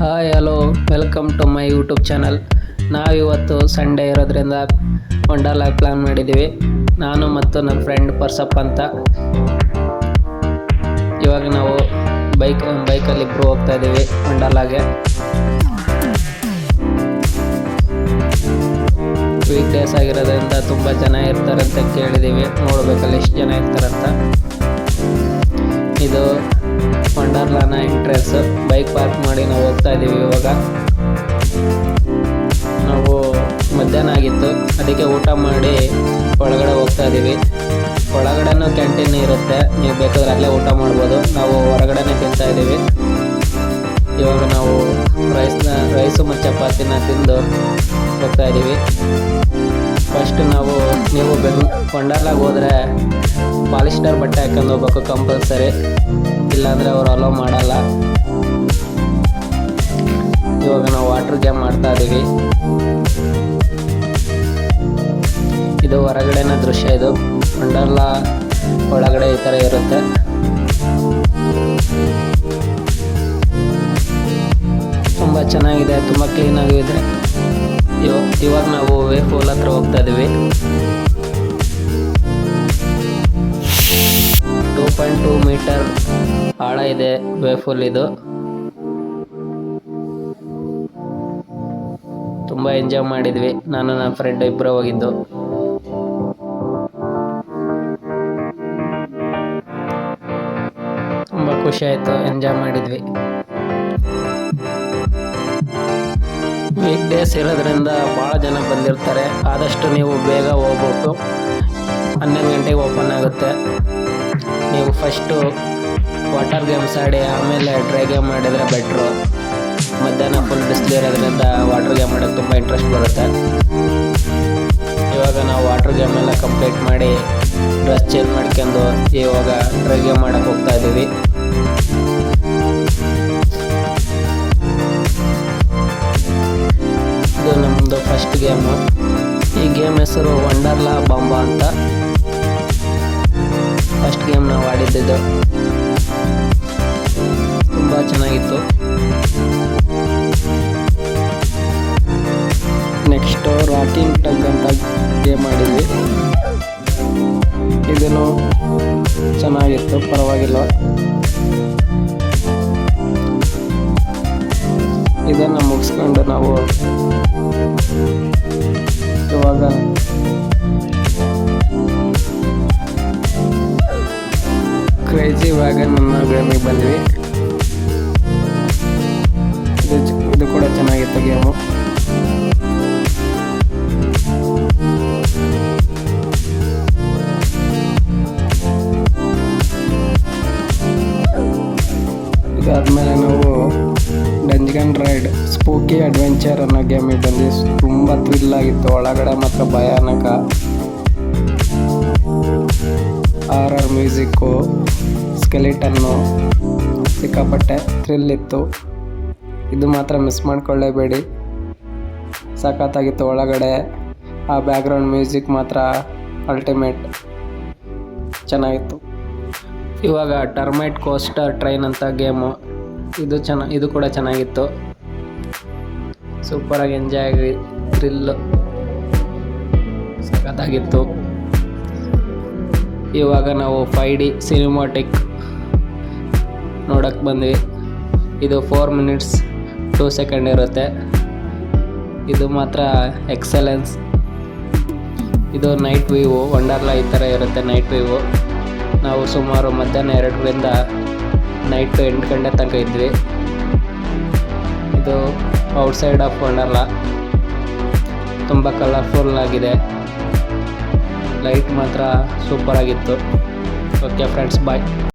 Hi hello welcome to my YouTube channel ನಾವಿವತ್ತು Sunday ಇರೋದ್ರಿಂದ Wonderla plan ಮಾಡಿದ್ದೀವಿ. ನಾನು ಮತ್ತು ನನ್ನ ಫ್ರೆಂಡ್ ಪರ್ಸಪ್ ಅಂತ. ಇವಾಗ ನಾವು ಬೈಕ್ ಬೈಕಲ್ಲಿ ಇಬ್ಬರು ಹೋಗ್ತಾ ಇದ್ದೀವಿ ವಂಡರ್ಲಾಗೆ ವೀಕ್ ಡೇಸ್ ಆಗಿರೋದ್ರಿಂದ ತುಂಬ ಜನ ಇರ್ತಾರೆ ಅಂತ ಕೇಳಿದ್ದೀವಿ. ನೋಡ್ಬೇಕಲ್ಲ ಎಷ್ಟು ಜನ ಇರ್ತಾರಂತ. ಹೋಗ್ತಾ ಇದ್ದೀವಿ ಇವಾಗ. ನಾವು ಮಧ್ಯಾಹ್ನ ಆಗಿತ್ತು. ಅದಕ್ಕೆ ಊಟ ಮಾಡಿ ಒಳಗಡೆ ಹೋಗ್ತಾ ಇದ್ದೀವಿ. ಒಳಗಡೆನೂ ಕ್ಯಾಂಟೀನ್ ಇರುತ್ತೆ. ನೀವು ಬೇಕಾದ್ರೆ ಅಲ್ಲೇ ಊಟ ಮಾಡ್ಬೋದು. ನಾವು ಹೊರಗಡೆನೇ ತಿಂತಾ ಇದ್ದೀವಿ. ಇವಾಗ ನಾವು ರೈಸ್ನ ರೈಸು ಮತ್ತು ಚಪಾತಿನ ತಿಂದು ಹೋಗ್ತಾ ಇದ್ದೀವಿ. ಫಸ್ಟ್ ನಾವು, ನೀವು ಬೆಂಗ್ ವಂಡರ್ಲಾಗ ಹೋದರೆ ಪಾಲಿಸ್ಟರ್ ಬಟ್ಟೆ ಹಾಕೊಂಡು ಹೋಗ್ಬೇಕು ಕಂಪಲ್ಸರಿ. ಇಲ್ಲಾಂದರೆ ಅವ್ರು ಅಲೋ ಮಾಡಲ್ಲ. ಇವಾಗ ನಾವು ವಾಟರ್ ಗೇಮ್ ಮಾಡ್ತಾ ಇದ್ದೀವಿ ಇದು ಹೊರಗಡೆನ ದೃಶ್ಯ ಇದು. ವಂಡರ್ಲಾ ಒಳಗಡೆ ಈ ಥರ ಇರುತ್ತೆ. ತುಂಬ ಚೆನ್ನಾಗಿದೆ, ತುಂಬ ಕ್ಲೀನಾಗಿದೆ ಇವಾಗ ಇವಾಗ ನಾವು ವೇ ಫೂಲ್ ಹತ್ರ ಹೋಗ್ತಾ ಇದ್ದೀವಿ ಟೂ ಪಾಯಿಂಟ್ ಟೂ ಮೀಟರ್ ಆಳ ಇದೆ ವೇ ಫೂಲ್ ಇದು. ತುಂಬ ಎಂಜಾಯ್ ಮಾಡಿದ್ವಿ. ನಾನು ನನ್ನ ಫ್ರೆಂಡ್ ಇಬ್ಬರು ಹೋಗಿದ್ದು. ತುಂಬ ಖುಷಿ ಆಯಿತು. ಎಂಜಾಯ್ ಮಾಡಿದ್ವಿ. ವೀಕ್ ಡೇಸ್ ಇರೋದ್ರಿಂದ ಭಾಳ ಜನ ಬಂದಿರ್ತಾರೆ. ಆದಷ್ಟು ನೀವು ಬೇಗ ಹೋಗ್ಬಿಟ್ಟು ಹನ್ನೊಂದು ಗಂಟೆಗೆ ಓಪನ್ ಆಗುತ್ತೆ. ನೀವು ಫಸ್ಟು ವಾಟರ್ ಗೇಮ್ಸ್ ಆಡಿ ಆಮೇಲೆ ಡ್ರೈ ಗೇಮ್ ಮಾಡಿದರೆ ಬೆಟ್ರು ಮಧ್ಯಾಹ್ನ ಫುಲ್ ಬಿಸಿಲು ಇರೋದ್ರಿಂದ ವಾಟರ್ ಗೇಮ್ ಮಾಡೋಕ್ಕೆ ತುಂಬ ಇಂಟ್ರೆಸ್ಟ್ ಬರುತ್ತೆ. ಇವಾಗ ನಾವು ವಾಟರ್ ಗೇಮ್ ಎಲ್ಲ ಕಂಪ್ಲೀಟ್ ಮಾಡಿ ಡ್ರೆಸ್ ಚೇಂಜ್ ಮಾಡ್ಕೊಂಡು ಇವಾಗ ಡ್ರೈ ಗೇಮ್ ಮಾಡೋಕ್ಕೆ ಹೋಗ್ತಾ ಇದ್ದೀವಿ. ಇದು ನಮ್ಮದು ಫಸ್ಟ್ ಗೇಮು ಈ ಗೇಮ್ ಹೆಸರು ವಂಡರ್ಲಾ ಬಾಂಬಾ ಅಂತ. ಫಸ್ಟ್ ಗೇಮ್ ನಾವು ಆಡಿದ್ದಿದ್ದು ತುಂಬ ಚೆನ್ನಾಗಿತ್ತು. ಇದನ್ನು ಚೆನ್ನಾಗಿತ್ತು, ಪರವಾಗಿಲ್ಲ. ಇದನ್ನು ಮುಗಿಸ್ಕೊಂಡು ನಾವು ಇವಾಗ ಕ್ರೇಜಿ ವ್ಯಾಗನ್ ಗೇಮಿಗೆ ಬಂದ್ವಿ. ಇದು ಇದು ಕೂಡ ಚೆನ್ನಾಗಿತ್ತು ಗೇಮು. ಇದಾದ್ಮೇಲೆ ನಾವು ಡಂಜನ್ ರೈಡ್ ಸ್ಪೂಕಿ ಅಡ್ವೆಂಚರ್ ಅನ್ನೋ ಗೇಮ್ ಬಂದ್ವಿ ತುಂಬ ಥ್ರಿಲ್ ಆಗಿತ್ತು. ಒಳಗಡೆ ಮಾತ್ರ ಭಯಾನಕ ಆರ್ ಆರ್ ಮ್ಯೂಸಿಕ್ಕು ಸ್ಕೆಲಿಟನ್ನು ಸಿಕ್ಕಾಪಟ್ಟೆ ಥ್ರಿಲ್ ಇತ್ತು. ಇದು ಮಾತ್ರ ಮಿಸ್ ಮಾಡ್ಕೊಳ್ಳೇಬೇಡಿ. ಸಖತ್ತಾಗಿತ್ತು ಒಳಗಡೆ. ಆ ಬ್ಯಾಕ್ಗ್ರೌಂಡ್ ಮ್ಯೂಸಿಕ್ ಮಾತ್ರ ಅಲ್ಟಿಮೇಟ್ ಚೆನ್ನಾಗಿತ್ತು. ಇವಾಗ ಟರ್ಮೈಟ್ ಕೋಸ್ಟರ್ ಟ್ರೈನ್ ಅಂತ ಗೇಮು. ಇದು ಚೆನ್ನ, ಇದು ಕೂಡ ಚೆನ್ನಾಗಿತ್ತು. ಸೂಪರಾಗಿ ಎಂಜಾಯ್ ಆಗಿ ಥ್ರಿಲ್ ಸಖತ್ತಾಗಿತ್ತು. ಇವಾಗ ನಾವು ಫೈ ಡಿ ಸಿನಿಮಾಟಿಕ್ ನೋಡೋಕ್ಕೆ ಬಂದ್ವಿ. ಇದು ಫೋರ್ ಮಿನಿಟ್ಸ್ ಟೂ ಸೆಕೆಂಡ್ ಇರುತ್ತೆ. ಇದು ಮಾತ್ರ ಎಕ್ಸಲೆನ್ಸ್ ಇದು ನೈಟ್ ವೀವು ವಂಡರ್ಲಾ ಈ ಥರ ಇರುತ್ತೆ ನೈಟ್ ವ್ಯೂ ನಾವು ಸುಮಾರು ಮಧ್ಯಾಹ್ನ ಎರಡರಿಂದ ನೈಟ್ ಎಂಟು ಗಂಟೆ ತನಕ ಇದ್ವಿ. ಇದು ಔಟ್ಸೈಡ್ ಆಫ್ ವಂಡರ್ಲ ತುಂಬ ಕಲರ್ಫುಲ್ ಆಗಿದೆ. ಲೈಟ್ ಮಾತ್ರ ಸೂಪರ್ ಆಗಿತ್ತು. Okay friends bye